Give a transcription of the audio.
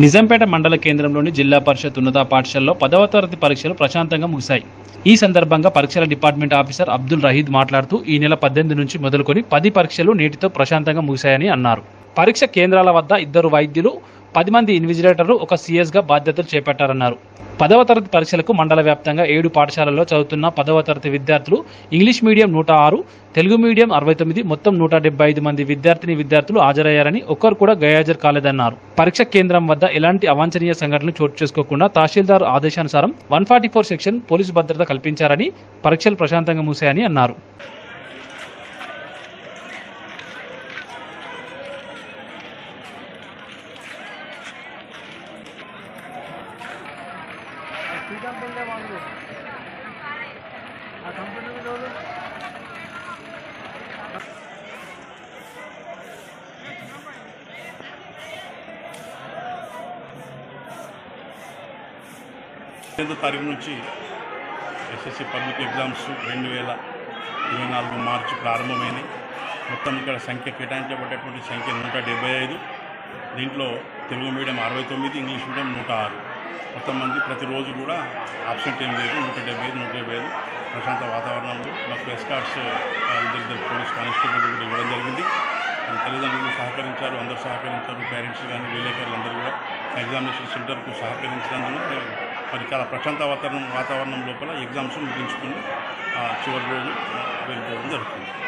నిజాంపేట మండల కేంద్రంలోని జిల్లా పరిషత్ ఉన్నత పాఠశాలలో పదవ తరగతి పరీక్షలు ప్రశాంతంగా ముగిశాయి. ఈ సందర్భంగా పరీక్షల డిపార్ట్మెంట్ ఆఫీసర్ అబ్దుల్ రహీద్ మాట్లాడుతూ ఈ నెల పద్దెనిమిది నుంచి మొదలుకొని పది పరీక్షలు నేటితో ప్రశాంతంగా ముగిశాయని అన్నారు. పరీక్ష కేంద్రాల వద్ద ఇద్దరు వైద్యులు పది మంది ఇన్విజిలేటర్లు ఒక సీఎస్గా బాధ్యతలు చేపట్టారన్నారు. పదవ తరగతి పరీక్షలకు మండల వ్యాప్తంగా ఏడు పాఠశాలల్లో చదువుతున్న పదవ తరగతి విద్యార్థులు ఇంగ్లీష్ మీడియం నూట ఆరు తెలుగు మీడియం అరవై తొమ్మిది మొత్తం నూట డెబ్బై ఐదు మంది విద్యార్థిని విద్యార్థులు హాజరయ్యారని ఒక్కరు కూడా గైహాజరు కాలేదన్నారు. పరీక్ష కేంద్రం వద్ద ఎలాంటి అవాంఛనీయ సంఘటనలు చోటు చేసుకోకుండా తహసీల్దార్ ఆదేశానుసారం one forty four section police భద్రత కల్పించారని పరీక్షలు ప్రశాంతంగా మూసాయని అన్నారు. శ్రీకాంత్ వాళ్ళు ఆ కంపెనీ వాళ్ళు తారీఖు నుంచి ఎస్ఎస్సి పబ్లిక్ ఎగ్జామ్స్ రెండు వేల ఇరవై నాలుగు మార్చి ప్రారంభమైనాయి. మొత్తం ఇక్కడ సంఖ్య కేటాయించబడేటువంటి సంఖ్య నూట డెబ్బై ఐదు. దీంట్లో తెలుగు మీడియం అరవై తొమ్మిది ఇంగ్లీష్ మీడియం నూట ఆరు. మొత్తం మంది ప్రతిరోజు కూడా ఆబ్సెంట్ ఏం లేదు నూట డెబ్బై ఐదు నూట డెబ్బై ఐదు. ప్రశాంత వాతావరణంలో. మాకు ఎస్కార్ట్స్ ఇద్దరు పోలీస్ కానిస్టేబుల్ కూడా ఇవ్వడం జరిగింది. తల్లిదండ్రులు సహకరించారు అందరూ సహకరించారు. పేరెంట్స్ కానీ విలేకరులు అందరూ కూడా ఎగ్జామినేషన్ సెంటర్కు సహకరించినందున మరి చాలా ప్రశాంత వాతావరణం వాతావరణం లోపల ఎగ్జామ్స్ ముగించుకుని ఆ, చివరి రోజు వెళ్ళిపోవడం జరుగుతుంది.